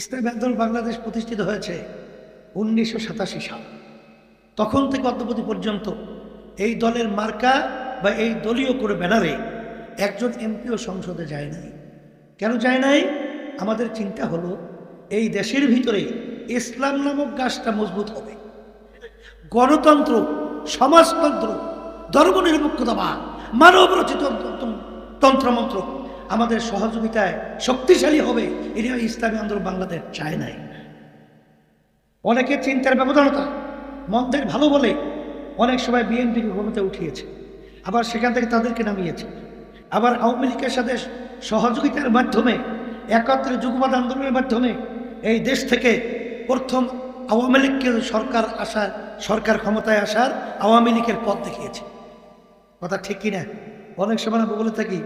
ইসলামী আন্দোলন বাংলাদেশ প্রতিষ্ঠিত হয়েছে উনিশশো সাতাশি সাল। তখন থেকে অদ্যপতি পর্যন্ত এই দলের মার্কা বা এই দলীয় করে ব্যানারে একজন এমপিও সংসদে যায় নাই। কেন যায় নাই? আমাদের চিন্তা হলো, এই দেশের ভিতরে ইসলাম নামক গাছটা মজবুত হবে। গণতন্ত্র, সমাজতন্ত্র, ধর্মনিরপেক্ষতাবাদ মানব রচিত তন্ত্রমন্ত্র আমাদের সহযোগিতায় শক্তিশালী হবে এটা ইসলামী আন্দোলন বাংলাদেশ চায় নাই। অনেকের চিন্তার ব্যবধানতা, মন্দের ভালো বলে অনেক সময় বিএনপিকে ক্ষমতা উঠিয়েছে, আবার সেখান থেকে তাদেরকে নামিয়েছে। আবার আওয়ামী লীগের সাথে সহযোগিতার মাধ্যমে, একত্রে যুগবাদ আন্দোলনের মাধ্যমে এই দেশ থেকে প্রথম আওয়ামী লীগকে সরকার আসার, সরকার ক্ষমতায় আসার আওয়ামী লীগের পথ দেখিয়েছে। কথা ঠিক কিনা অনেক সময় আমরা বলে থাকি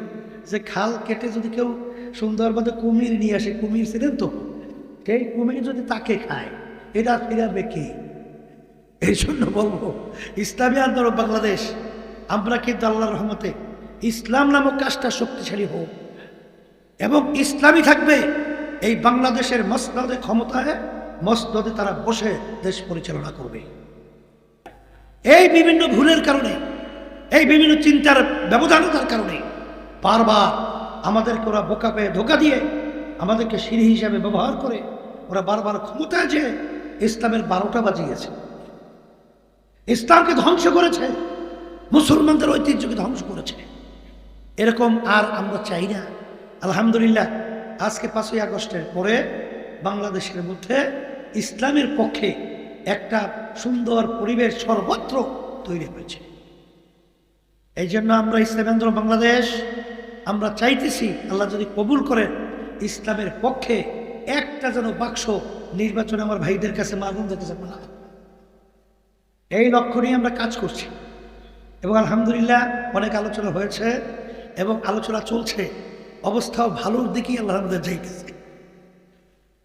যে খাল কেটে যদি কেউ সুন্দরবনে কুমির নিয়ে আসে, কুমির ছিলেন তো? সেই কুমির যদি তাকে খায় এটা ফিরাবে কে এই জন্য বলব, ইসলামী আন্দোলন বাংলাদেশ, আমরা কিন্তু আল্লাহর রহমতে ইসলাম নামক কাজটা শক্তিশালী হোক। এবং ইসলামী থাকবে, এই বাংলাদেশের মসনদে ক্ষমতায়, মসনদে তারা বসে দেশ পরিচালনা করবে। এই বিভিন্ন ভুলের কারণে, এই বিভিন্ন চিন্তার ব্যবধানতার কারণে বারবার আমাদেরকে ওরা বোকা পেয়ে ধোকা দিয়ে আমাদেরকে সিঁড়ি হিসাবে ব্যবহার করে ওরা বারবার ক্ষমতায় যে ইসলামের বারোটা বাজিয়েছে। ইসলামকে ধ্বংস করেছে, মুসলমানদের ঐতিহ্যকে ধ্বংস করেছে। এরকম আর আমরা চাই না। আলহামদুলিল্লাহ, আজকে পাঁচই আগস্টের পরে বাংলাদেশের মধ্যে ইসলামের পক্ষে একটা সুন্দর পরিবেশ সর্বত্র তৈরি হয়েছে। এই জন্য আমরা ইসলাম আন্দোলন বাংলাদেশ, আমরা চাইতেছি আল্লাহ যদি কবুল করেন, ইসলামের পক্ষে একটা যেন বাক্স নির্বাচনে আমার ভাইদের কাছে মাগুনদের কাছে হয়। এই লক্ষ্য নিয়ে আমরা কাজ করছি। এবং আলহামদুলিল্লাহ অনেক আলোচনা হয়েছে এবং আলোচনা চলছে। অবস্থাও ভালোর দিকেই আল্লাহ আমাদের যাইতেছে।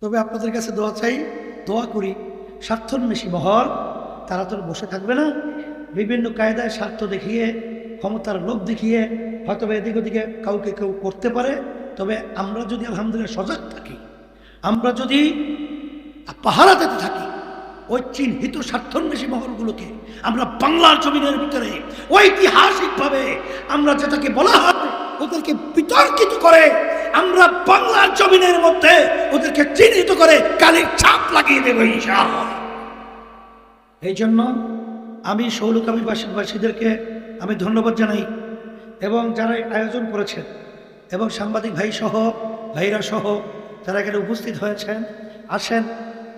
তবে আপনাদের কাছে দোয়া চাই, দোয়া করি, স্বার্থন্বেষী মহল, তারা তো বসে থাকবে না। বিভিন্ন কায়দায় স্বার্থ দেখিয়ে ক্ষমতার লোভ দেখিয়ে, হয়তো এদিক ওদিকে কাউকে কেউ করতে পারে, তবে আমরা যদি আলহামদুলিল্লাহ সজাগ থাকি, আমরা যদি পাহারা দিতে থাকি, ওই চিহ্নিত স্বার্থন্বেষী মহলগুলোকে আমরা বাংলার জমিনের ভিতরে ঐতিহাসিকভাবে আমরা যেটাকে বলা হয়, ওদেরকে বিতর্কিত করে, আমরা বাংলার জমিনের মধ্যে ওদেরকে চিহ্নিত করে কালির ছাপ লাগিয়ে দেব এই জন্য আমি সৌলকামী বাসীদেরকে আমি ধন্যবাদ জানাই এবং যারা আয়োজন করেছেন এবং সাংবাদিক ভাই সহ, ভাইরা সহ যারা এখানে উপস্থিত হয়েছেন, আসেন,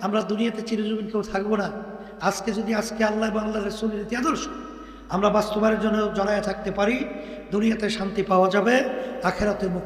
আমরা দুনিয়াতে চিরজীবন কেউ থাকব না। আজকে যদি আজকে আল্লাহ এবং আল্লাহ রসুলের ইতি আদর্শ, আমরা বাস্তবায়নের জন্য জড়ায় থাকতে পারি, দুনিয়াতে শান্তি পাওয়া যাবে, আখেরাতে মুক্তি